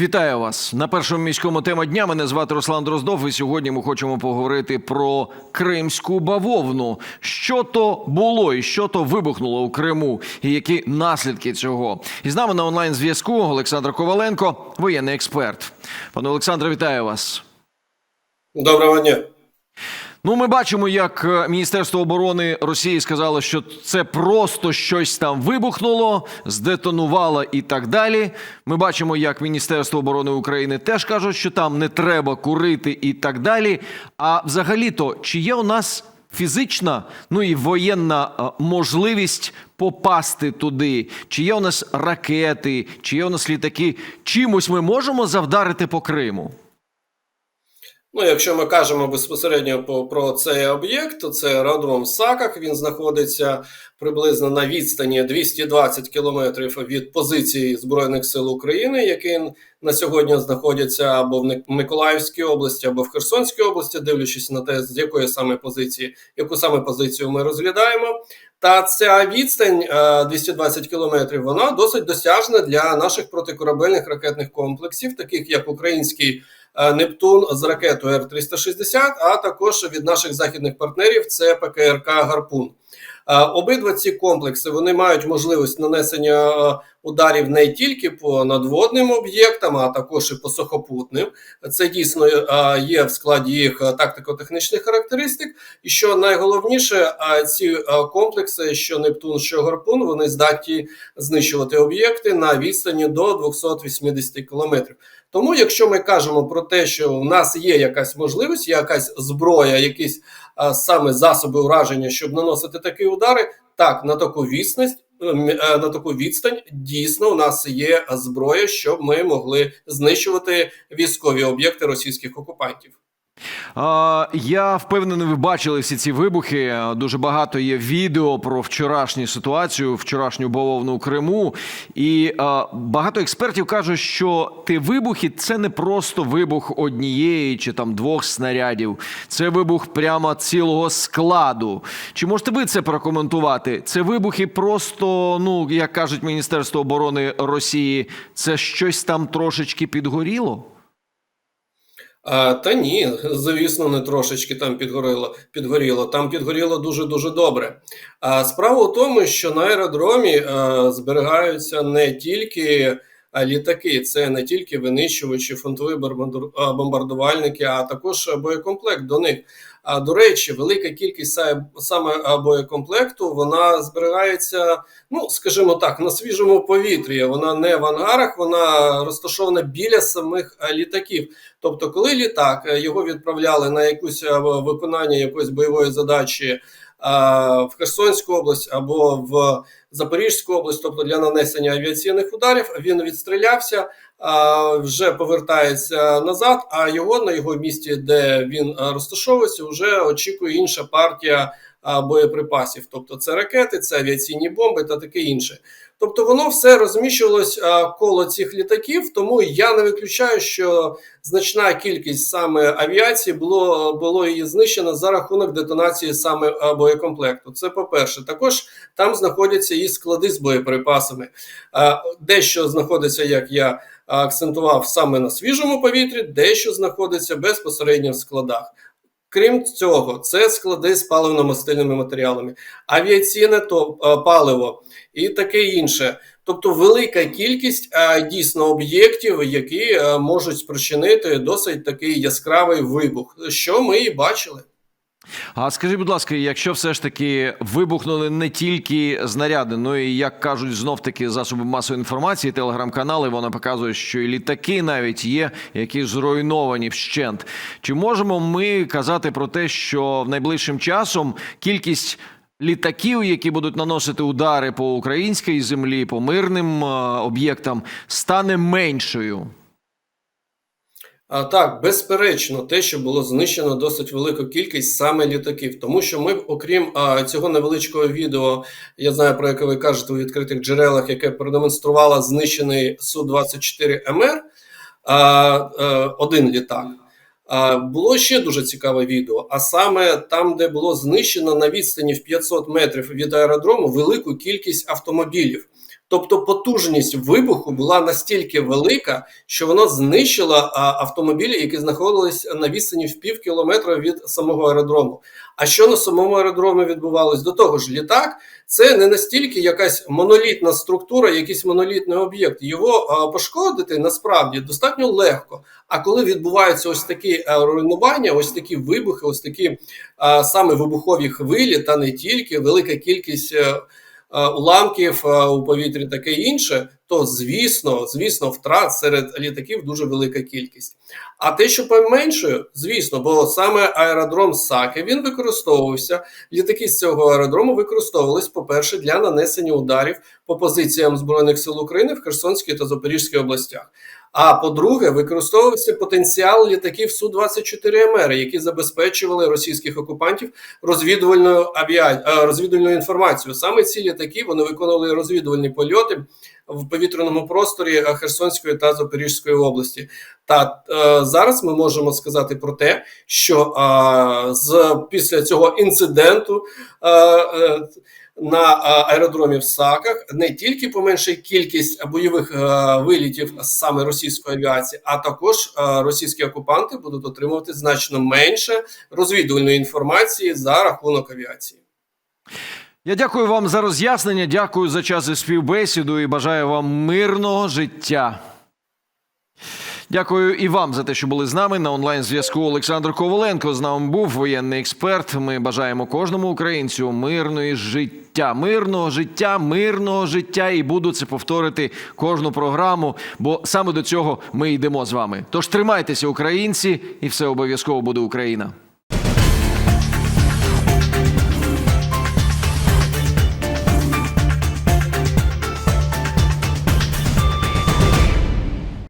Вітаю вас на першому міському тема дня. Мене звати Руслан Дроздов. І сьогодні ми хочемо поговорити про кримську бавовну. Що то було і що то вибухнуло у Криму, і які наслідки цього? І з нами на онлайн зв'язку Олександр Коваленко, воєнний експерт. Пане Олександре, вітаю вас. Доброго дня. Ну, ми бачимо, як е, Міністерство оборони Росії сказало, що це просто щось там вибухнуло, здетонувало і так далі. Ми бачимо, як Міністерство оборони України теж кажуть, що там не треба курити і так далі. А взагалі-то, чи є у нас фізична, ну і воєнна е, можливість попасти туди? Чи є у нас ракети, чи є у нас літаки? Чимось ми можемо завдарити по Криму? Ну, якщо ми кажемо безпосередньо по, про цей об'єкт, то це аеродром в Саках. Він знаходиться приблизно на відстані 220 кілометрів від позиції Збройних сил України, які на сьогодні знаходяться або в Миколаївській області, або в Херсонській області, дивлячись на те, з якої саме позиції, яку саме позицію ми розглядаємо. Та ця відстань 220 кілометрів, вона досить досяжна для наших протикорабельних ракетних комплексів, таких як український. Нептун з ракетою Р-360, а також від наших західних партнерів це ПКРК Гарпун. Обидва ці комплекси вони мають можливість нанесення ударів не тільки по надводним об'єктам, а також і по сухопутним. Це дійсно є в складі їх тактико-технічних характеристик. І що найголовніше, ці комплекси, що Нептун, що Гарпун, вони здатні знищувати об'єкти на відстані до 280 кілометрів. Тому, якщо ми кажемо про те, що в нас є якась можливість, якась зброя, якісь а, саме засоби ураження, щоб наносити такі удари, так на таку вісність. на таку відстань дійсно у нас є зброя, щоб ми могли знищувати військові об'єкти російських окупантів. Я впевнений, ви бачили всі ці вибухи. Дуже багато є відео про вчорашню ситуацію, вчорашню бавовну Криму. І багато експертів кажуть, що ті вибухи це не просто вибух однієї чи там двох снарядів, це вибух прямо цілого складу. Чи можете ви це прокоментувати? Це вибухи просто, ну як кажуть Міністерство оборони Росії, це щось там трошечки підгоріло? А, Та ні, звісно, не трошечки там підгоріло. підгоріло. Там підгоріло дуже дуже добре. А справа в тому, що на аеродромі а, зберігаються не тільки літаки, це не тільки винищувачі, фронтові бомбардувальники, а також боєкомплект до них. А до речі, велика кількість саме боєкомплекту вона зберігається, ну скажімо так, на свіжому повітрі. Вона не в ангарах, вона розташована біля самих літаків. Тобто, коли літак його відправляли на якусь виконання якоїсь бойової задачі в Херсонську область або в Запорізьку область, тобто для нанесення авіаційних ударів, він відстрілявся, вже повертається назад. А його на його місці, де він розташовується, вже очікує інша партія боєприпасів. Тобто це ракети, це авіаційні бомби та таке інше. Тобто воно все розміщувалось коло цих літаків, тому я не виключаю, що значна кількість саме авіації було було її знищено за рахунок детонації саме боєкомплекту. Це по-перше, також там знаходяться і склади з боєприпасами. Дещо знаходиться, як я акцентував саме на свіжому повітрі, дещо знаходиться безпосередньо в складах. Крім цього, це склади з паливно-мастильними матеріалами, авіаційне то паливо і таке інше. Тобто велика кількість а, дійсно об'єктів, які можуть спричинити досить такий яскравий вибух, що ми і бачили. А скажіть, будь ласка, якщо все ж таки вибухнули не тільки знаряди, ну і як кажуть знов таки засоби масової інформації, телеграм-канали, вони показують, що і літаки навіть є, які зруйновані вщент. Чи можемо ми казати про те, що в найближчим часом кількість літаків, які будуть наносити удари по українській землі, по мирним об'єктам, стане меншою? А так, безперечно, те, що було знищено досить велику кількість саме літаків, тому що ми, окрім а, цього невеличкого відео, я знаю про яке ви кажете у відкритих джерелах, яке продемонструвало знищений су 24 МР, а, а, один літак. А, було ще дуже цікаве відео. А саме там, де було знищено на відстані в 500 метрів від аеродрому велику кількість автомобілів. Тобто потужність вибуху була настільки велика, що воно знищило автомобілі, які знаходились на відстані в пів кілометра від самого аеродрому. А що на самому аеродромі відбувалось? До того ж, літак це не настільки якась монолітна структура, якийсь монолітний об'єкт. Його пошкодити насправді достатньо легко. А коли відбуваються ось такі е, руйнування, ось такі вибухи, ось такі саме вибухові хвилі, та не тільки велика кількість. Е, Уламків е, у повітрі таке інше, то звісно, звісно, втрат серед літаків дуже велика кількість. А те, що поменшує, звісно, бо саме аеродром Саки він використовувався. Літаки з цього аеродрому використовувались, по-перше, для нанесення ударів по позиціям збройних сил України в Херсонській та Запорізькій областях. А по-друге, використовувався потенціал літаків су 24 МР, які забезпечували російських окупантів розвідувальною авіа... е, розвідувальною інформацією. Саме ці літаки вони виконували розвідувальні польоти в повітряному просторі е, Херсонської та Запорізької області. Та е, зараз ми можемо сказати про те, що е, з після цього інциденту. Е, е, на е, аеродромі в Саках не тільки поменшає кількість бойових е, вилітів саме російської авіації, а також е, російські окупанти будуть отримувати значно менше розвідувальної інформації за рахунок авіації. Я дякую вам за роз'яснення. Дякую за час і співбесіду і бажаю вам мирного життя. Дякую і вам за те, що були з нами на онлайн зв'язку. Олександр Коваленко з нами був воєнний експерт. Ми бажаємо кожному українцю мирної життя, мирного життя, мирного життя. І буду це повторити кожну програму, бо саме до цього ми йдемо з вами. Тож тримайтеся, українці, і все обов'язково буде Україна.